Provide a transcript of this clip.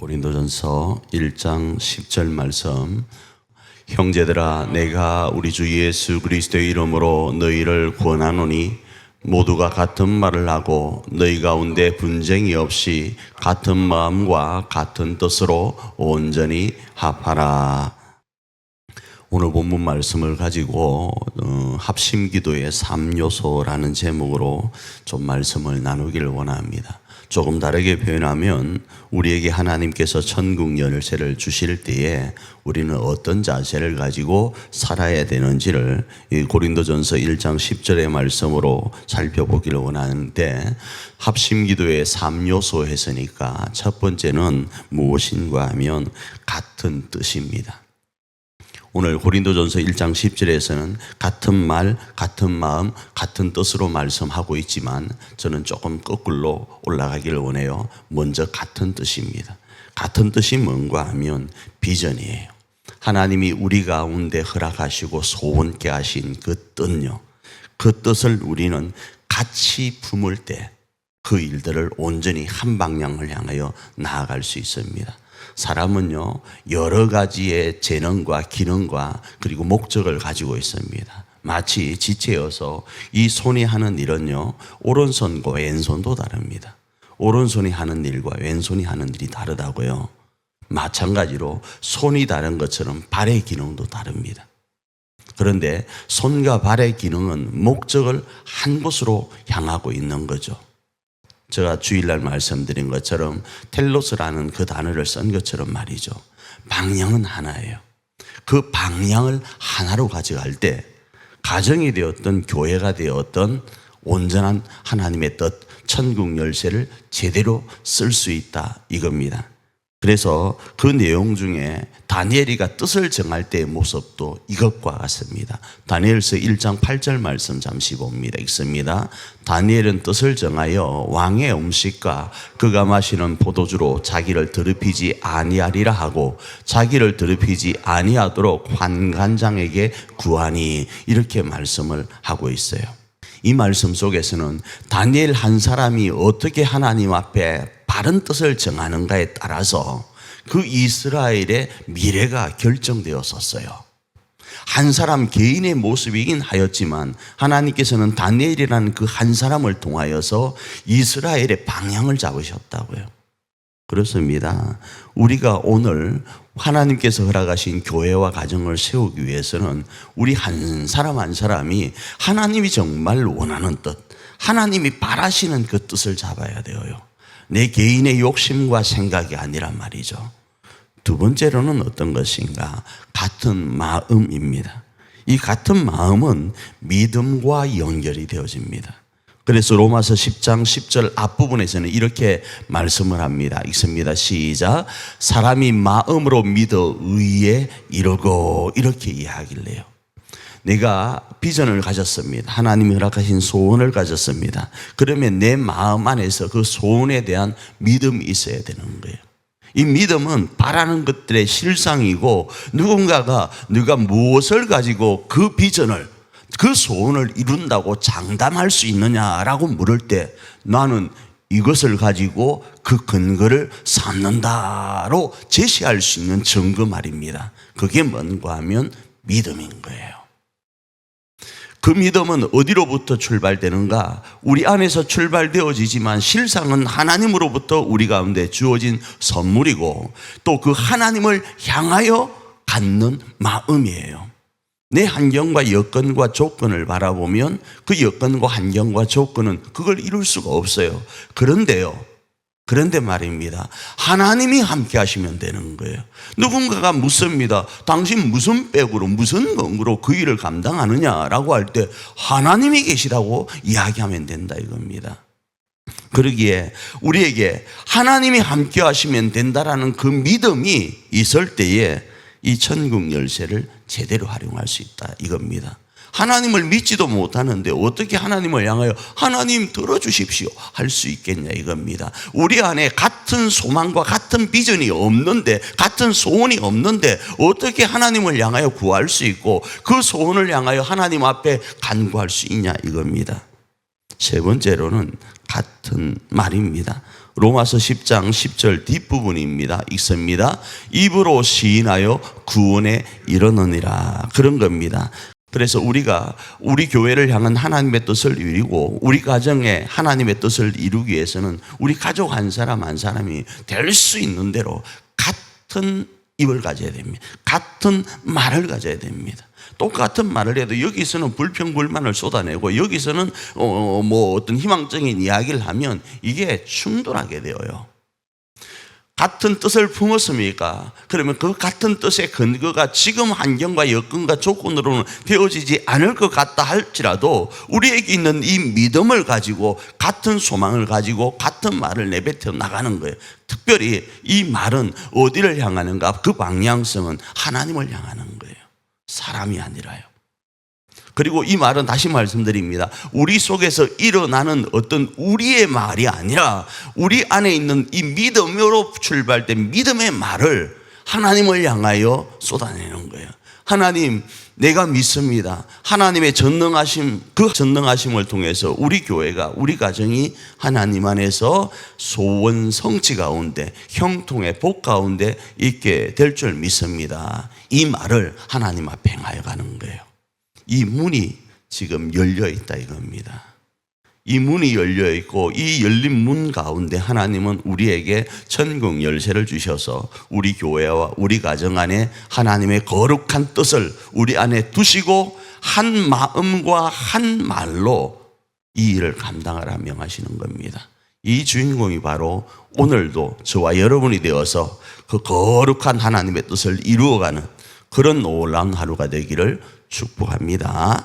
고린도전서 1장 10절 말씀 형제들아 내가 우리 주 예수 그리스도의 이름으로 너희를 구원하노니 모두가 같은 말을 하고 너희 가운데 분쟁이 없이 같은 마음과 같은 뜻으로 온전히 합하라. 오늘 본문 말씀을 가지고 어, 합심기도의 3요소라는 제목으로 좀 말씀을 나누기를 원합니다. 조금 다르게 표현하면 우리에게 하나님께서 천국 열쇠를 주실 때에 우리는 어떤 자세를 가지고 살아야 되는지를 이 고린도전서 1장 10절의 말씀으로 살펴보기를 원하는데 합심 기도의 3요소 했으니까 첫 번째는 무엇인가 하면 같은 뜻입니다. 오늘 고린도전서 1장 10절에서는 같은 말, 같은 마음, 같은 뜻으로 말씀하고 있지만 저는 조금 거꾸로 올라가기를 원해요. 먼저 같은 뜻입니다. 같은 뜻이 뭔가 하면 비전이에요. 하나님이 우리 가운데 허락하시고 소원케 하신 그 뜻요. 그 뜻을 우리는 같이 품을 때 그 일들을 온전히 한 방향을 향하여 나아갈 수 있습니다. 사람은요, 여러 가지의 재능과 기능과 그리고 목적을 가지고 있습니다. 마치 지체여서 이 손이 하는 일은요, 오른손과 왼손도 다릅니다. 오른손이 하는 일과 왼손이 하는 일이 다르다고요. 마찬가지로 손이 다른 것처럼 발의 기능도 다릅니다. 그런데 손과 발의 기능은 목적을 한 곳으로 향하고 있는 거죠. 제가 주일날 말씀드린 것처럼 텔로스라는 그 단어를 쓴 것처럼 말이죠. 방향은 하나예요. 그 방향을 하나로 가져갈 때 가정이 되었던 교회가 되었던 온전한 하나님의 뜻, 천국 열쇠를 제대로 쓸 수 있다 이겁니다. 그래서 그 내용 중에 다니엘이가 뜻을 정할 때의 모습도 이것과 같습니다. 다니엘서 1장 8절 말씀 잠시 봅니다. 읽습니다. 다니엘은 뜻을 정하여 왕의 음식과 그가 마시는 포도주로 자기를 더럽히지 아니하리라 하고 자기를 더럽히지 아니하도록 환관장에게 구하니 이렇게 말씀을 하고 있어요. 이 말씀 속에서는 다니엘 한 사람이 어떻게 하나님 앞에 바른 뜻을 정하는가에 따라서 그 이스라엘의 미래가 결정되었었어요. 한 사람 개인의 모습이긴 하였지만 하나님께서는 다니엘이라는 그 한 사람을 통하여서 이스라엘의 방향을 잡으셨다고요. 그렇습니다. 우리가 오늘 하나님께서 허락하신 교회와 가정을 세우기 위해서는 우리 한 사람 한 사람이 하나님이 정말 원하는 뜻, 하나님이 바라시는 그 뜻을 잡아야 되어요. 내 개인의 욕심과 생각이 아니란 말이죠. 두 번째로는 어떤 것인가? 같은 마음입니다. 이 같은 마음은 믿음과 연결이 되어집니다. 그래서 로마서 10장 10절 앞부분에서는 이렇게 말씀을 합니다. 읽습니다. 시작. 사람이 마음으로 믿어 의에 이르고 이렇게 이야기를 해요. 내가 비전을 가졌습니다. 하나님이 허락하신 소원을 가졌습니다. 그러면 내 마음 안에서 그 소원에 대한 믿음이 있어야 되는 거예요. 이 믿음은 바라는 것들의 실상이고 누군가가 누가 무엇을 가지고 그 비전을 그 소원을 이룬다고 장담할 수 있느냐라고 물을 때 나는 이것을 가지고 그 근거를 삼는다로 제시할 수 있는 증거 말입니다. 그게 뭔가 하면 믿음인 거예요. 그 믿음은 어디로부터 출발되는가? 우리 안에서 출발되어지지만 실상은 하나님으로부터 우리 가운데 주어진 선물이고 또 그 하나님을 향하여 갖는 마음이에요. 내 환경과 여건과 조건을 바라보면 그 여건과 환경과 조건은 그걸 이룰 수가 없어요. 그런데요. 그런데 말입니다. 하나님이 함께 하시면 되는 거예요. 누군가가 묻습니다. 당신 무슨 백으로, 무슨 근거로 그 일을 감당하느냐라고 할 때 하나님이 계시다고 이야기하면 된다 이겁니다. 그러기에 우리에게 하나님이 함께 하시면 된다라는 그 믿음이 있을 때에 이 천국 열쇠를 제대로 활용할 수 있다 이겁니다. 하나님을 믿지도 못하는데 어떻게 하나님을 향하여 하나님 들어주십시오 할 수 있겠냐 이겁니다. 우리 안에 같은 소망과 같은 비전이 없는데 같은 소원이 없는데 어떻게 하나님을 향하여 구할 수 있고 그 소원을 향하여 하나님 앞에 간구할 수 있냐 이겁니다. 세 번째로는 같은 말입니다. 로마서 10장 10절 뒷부분입니다. 읽습니다. 입으로 시인하여 구원에 이르느니라. 그런 겁니다. 그래서 우리가 우리 교회를 향한 하나님의 뜻을 이루고 우리 가정에 하나님의 뜻을 이루기 위해서는 우리 가족 한 사람 한 사람이 될 수 있는 대로 같은 입을 가져야 됩니다. 같은 말을 가져야 됩니다. 똑같은 말을 해도 여기서는 불평불만을 쏟아내고 여기서는 어, 뭐 어떤 희망적인 이야기를 하면 이게 충돌하게 되어요. 같은 뜻을 품었습니까? 그러면 그 같은 뜻의 근거가 지금 환경과 여건과 조건으로는 되어지지 않을 것 같다 할지라도 우리에게 있는 이 믿음을 가지고 같은 소망을 가지고 같은 말을 내뱉어 나가는 거예요. 특별히 이 말은 어디를 향하는가? 그 방향성은 하나님을 향하는 거예요. 사람이 아니라요. 그리고 이 말은 다시 말씀드립니다. 우리 속에서 일어나는 어떤 우리의 말이 아니라 우리 안에 있는 이 믿음으로 출발된 믿음의 말을 하나님을 향하여 쏟아내는 거예요. 하나님, 내가 믿습니다. 하나님의 전능하심, 그 전능하심을 통해서 우리 교회가, 우리 가정이 하나님 안에서 소원 성취 가운데, 형통의 복 가운데 있게 될 줄 믿습니다. 이 말을 하나님 앞에 행하여 가는 거예요. 이 문이 지금 열려 있다 이겁니다. 이 문이 열려 있고 이 열린 문 가운데 하나님은 우리에게 천국 열쇠를 주셔서 우리 교회와 우리 가정 안에 하나님의 거룩한 뜻을 우리 안에 두시고 한 마음과 한 말로 이 일을 감당하라 명하시는 겁니다. 이 주인공이 바로 오늘도 저와 여러분이 되어서 그 거룩한 하나님의 뜻을 이루어가는 그런 놀라운 하루가 되기를 축복합니다.